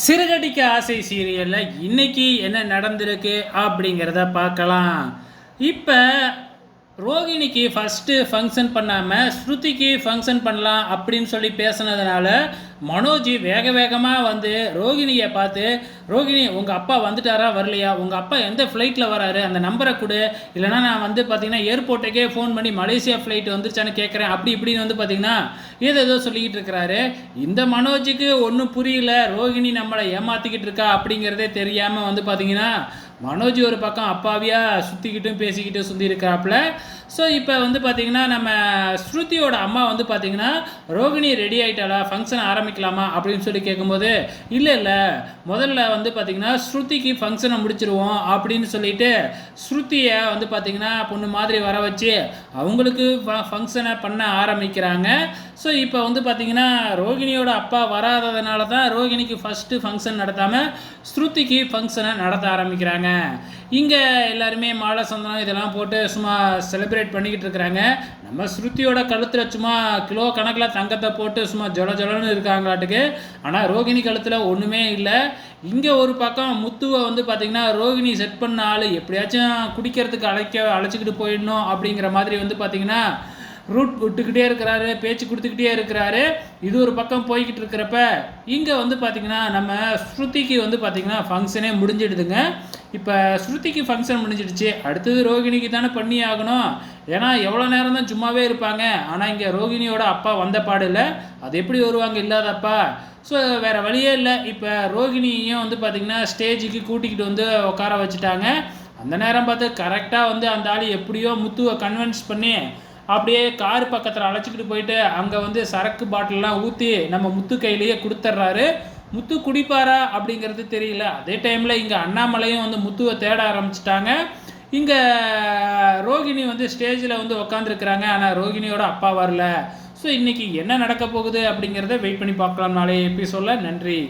சிறுகடிக்க ஆசை சீரியலில் இன்னைக்கு என்ன நடந்திருக்கு அப்படிங்கிறத பார்க்கலாம். இப்போ ரோகிணிக்கு ஃபஸ்ட்டு ஃபங்க்ஷன் பண்ணாமல் ஸ்ருதிக்கு ஃபங்க்ஷன் பண்ணலாம் அப்படின்னு சொல்லி பேசுனதுனால மனோஜ் வேக வேகமாக வந்து ரோகிணியை பார்த்து ரோகிணி உங்கள் அப்பா வந்துட்டாரா? வரலையா? உங்கள் அப்பா எந்த ஃப்ளைட்டில் வராரு? அந்த நம்பரை கொடு. இல்லைனா நான் வந்து பார்த்தீங்கன்னா ஏர்போர்ட்டுக்கே ஃபோன் பண்ணி மலேசியா ஃப்ளைட் வந்துருச்சான்னு கேட்குறேன் அப்படி இப்படின்னு வந்து பார்த்தீங்கன்னா ஏதோ ஏதோ சொல்லிக்கிட்டு இருக்கிறாரு. இந்த மனோஜுக்கு ஒன்றும் புரியல. ரோகிணி நம்மளை ஏமாற்றிக்கிட்டு இருக்கா அப்படிங்கிறதே தெரியாமல் வந்து பார்த்தீங்கன்னா மனோஜ் ஒரு பக்கம் அப்பாவியாக சுற்றிக்கிட்டும் பேசிக்கிட்டும் சுற்றி இருக்கிறாப்புல. ஸோ இப்போ வந்து பார்த்தீங்கன்னா நம்ம ஸ்ருதியோட அம்மா வந்து பார்த்தீங்கன்னா ரோகிணி ரெடி ஆகிட்டாளா ஃபங்க்ஷன் ஆரம்பிக்கலாமா அப்படின்னு சொல்லி கேட்கும்போது இல்லை இல்லை. முதல்ல வந்து பார்த்திங்கன்னா ஸ்ருதிக்கு ஃபங்க்ஷனை முடிச்சிருவோம் அப்படின்னு சொல்லிட்டு ஸ்ருதியை வந்து பார்த்தீங்கன்னா பொண்ணு மாதிரி வர வச்சு அவங்களுக்கு ஃபங்க்ஷனை பண்ண ஆரம்பிக்கிறாங்க. ஸோ இப்போ வந்து பார்த்தீங்கன்னா ரோகிணியோட அப்பா வராததுனால தான் ரோகிணிக்கு ஃபஸ்ட்டு ஃபங்க்ஷன் நடத்தாமல் ஸ்ருதிக்கு ஃபங்க்ஷனை நடத்த ஆரம்பிக்கிறாங்க. இங்கே எல்லாருமே மாலை சந்தனம் இதெல்லாம் போட்டு சும்மா செலிப்ரேட் பண்ணிக்கிட்டு இருக்கிறாங்க. நம்ம ஸ்ருதியோட கழுத்தில் சும்மா கிலோ கணக்கில் தங்கத்தை போட்டு சும்மா ஜொல ஜொலன்னு இருக்காங்களாட்டுக்கு. ஆனால் ரோகிணி கழுத்தில் ஒன்றுமே இல்லை. இங்கே ஒரு பக்கம் முத்துவை வந்து பார்த்திங்கன்னா ரோகிணி செட் பண்ண ஆள் எப்படியாச்சும் குடிக்கிறதுக்கு அழைக்க அழைச்சிக்கிட்டு போயிடணும் அப்படிங்கிற மாதிரி வந்து பார்த்திங்கன்னா ரூட் விட்டுக்கிட்டே இருக்கிறாரு பேச்சு கொடுத்துக்கிட்டே இருக்கிறாரு. இது ஒரு பக்கம் போய்கிட்டு இருக்கிறப்ப இங்கே வந்து பார்த்திங்கன்னா நம்ம ஸ்ருதிக்கு வந்து பார்த்திங்கன்னா ஃபங்க்ஷனே முடிஞ்சிடுதுங்க. இப்போ ஸ்ருதிக்கு ஃபங்க்ஷன் முடிஞ்சிடுச்சு. அடுத்தது ரோகிணிக்கு தானே பண்ணி ஆகணும். ஏன்னா எவ்வளோ நேரம் தான் சும்மாவே இருப்பாங்க. ஆனால் இங்கே ரோகிணியோட அப்பா வந்த பாடு இல்லை. அது எப்படி வருவாங்க இல்லாதப்பா? ஸோ வேறு வழியே இல்லை. இப்போ ரோகிணியும் வந்து பார்த்திங்கன்னா ஸ்டேஜுக்கு கூட்டிக்கிட்டு வந்து உட்கார வச்சுட்டாங்க. அந்த நேரம் பார்த்து கரெக்டாக வந்து அந்த ஆள் எப்படியோ முத்துவை கன்வின்ஸ் பண்ணி அப்படியே கார் பக்கத்தில் அழைச்சிக்கிட்டு போயிட்டு அங்கே வந்து சரக்கு பாட்டிலெலாம் ஊற்றி நம்ம முத்து கையிலேயே கொடுத்துட்றாரு. முத்து குடிப்பாரா அப்படிங்கிறது தெரியல. அதே டைமில் இங்கே அண்ணாமலையும் வந்து முத்துவை தேட ஆரம்பிச்சிட்டாங்க. இங்கே ரோகிணி வந்து ஸ்டேஜில் வந்து உக்காந்துருக்குறாங்க. ஆனால் ரோகிணியோட அப்பா வரல. ஸோ இன்றைக்கி என்ன நடக்க போகுது அப்படிங்கிறத வெயிட் பண்ணி பார்க்கலாம் நாளைய எபிசோடில் நன்றி.